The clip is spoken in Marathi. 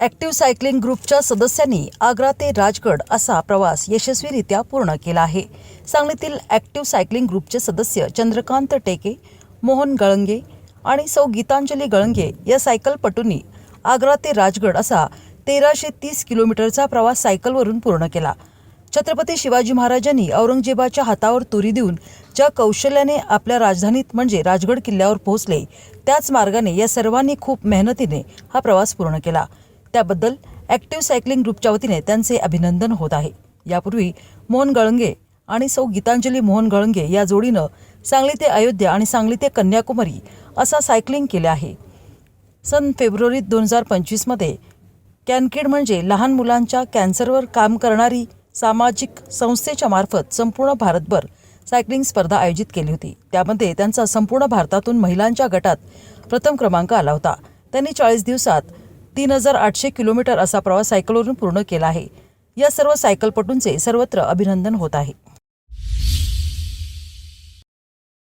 ॲक्टिव्ह सायकलिंग ग्रुपच्या सदस्यांनी आग्रा ते राजगड असा प्रवास यशस्वीरित्या पूर्ण केला आहे. सांगलीतील ॲक्टिव्ह सायकलिंग ग्रुपचे सदस्य चंद्रकांत टेके मोहन गळंगे आणि सौ गीतांजली गळंगे या सायकलपटूंनी आग्रा ते राजगड असा तेराशे तीस किलोमीटरचा प्रवास सायकलवरून पूर्ण केला. छत्रपती शिवाजी महाराजांनी औरंगजेबाच्या हातावर तुरी देऊन ज्या कौशल्याने आपल्या राजधानीत म्हणजे राजगड किल्ल्यावर पोहोचले त्याच मार्गाने या सर्वांनी खूप मेहनतीने हा प्रवास पूर्ण केला. त्याबद्दल ॲक्टिव्ह सायकलिंग ग्रुपच्या वतीने त्यांचे अभिनंदन होत आहे. यापूर्वी मोहन गळंगे आणि सौ गीतांजली मोहन गळंगे या जोडीनं सांगली ते अयोध्या आणि सांगली ते कन्याकुमारी असा सायकलिंग केले आहे. सन फेब्रुवारी दोन हजार पंचवीसमध्ये कॅनकिड म्हणजे लहान मुलांच्या कॅन्सरवर काम करणारी सामाजिक संस्थेच्या मार्फत संपूर्ण भारतभर सायकलिंग स्पर्धा आयोजित केली होती. त्यामध्ये त्यांचा संपूर्ण भारतातून महिलांच्या गटात प्रथम क्रमांक आला होता. त्यांनी चाळीस दिवसात तीन हजार आठशे किलोमीटर असा प्रवास सायकलवरून पूर्ण केला आहे. या सर्व सायकलपटूंचे सर्वत्र अभिनंदन होत आहे.